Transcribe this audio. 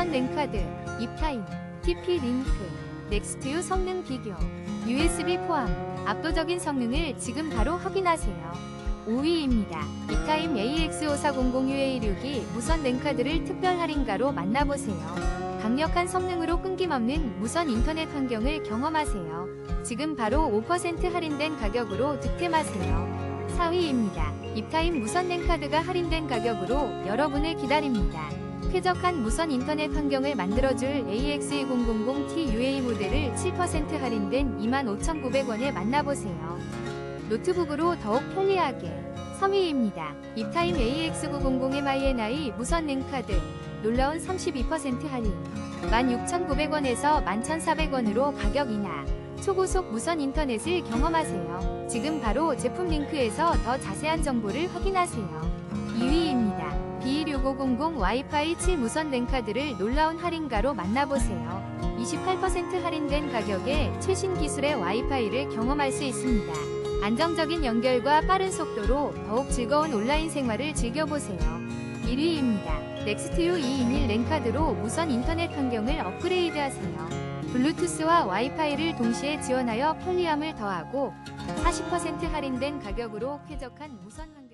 무선 랜카드, 입타임, TP 링크, 넥스트유 성능 비교, USB 포함, 압도적인 성능을 지금 바로 확인하세요. 5위입니다. 입타임 AX5400UA6이 무선 랜카드를 특별 할인가로 만나보세요. 강력한 성능으로 끊김없는 무선 인터넷 환경을 경험하세요. 지금 바로 5% 할인된 가격으로 득템하세요. 4위입니다. 입타임 무선 랜카드가 할인된 가격으로 여러분을 기다립니다. 쾌적한 무선 인터넷 환경을 만들어줄 AX2000T UA 모델을 7% 할인된 25,900원에 만나보세요. 노트북으로 더욱 편리하게 3위입니다. 입타임 AX900MINI 무선 랜카드 놀라운 32% 할인 16,900원에서 11,400원으로 가격 인하 초고속 무선 인터넷을 경험하세요. 지금 바로 제품 링크에서 더 자세한 정보를 확인하세요. 2위입니다. B650 와이파이 7 무선 랜카드를 놀라운 할인가로 만나보세요. 28% 할인된 가격에 최신 기술의 와이파이를 경험할 수 있습니다. 안정적인 연결과 빠른 속도로 더욱 즐거운 온라인 생활을 즐겨보세요. 1위입니다. 넥스트유 221 랜카드로 무선 인터넷 환경을 업그레이드하세요. 블루투스와 와이파이를 동시에 지원하여 편리함을 더하고 40% 할인된 가격으로 쾌적한 무선 환경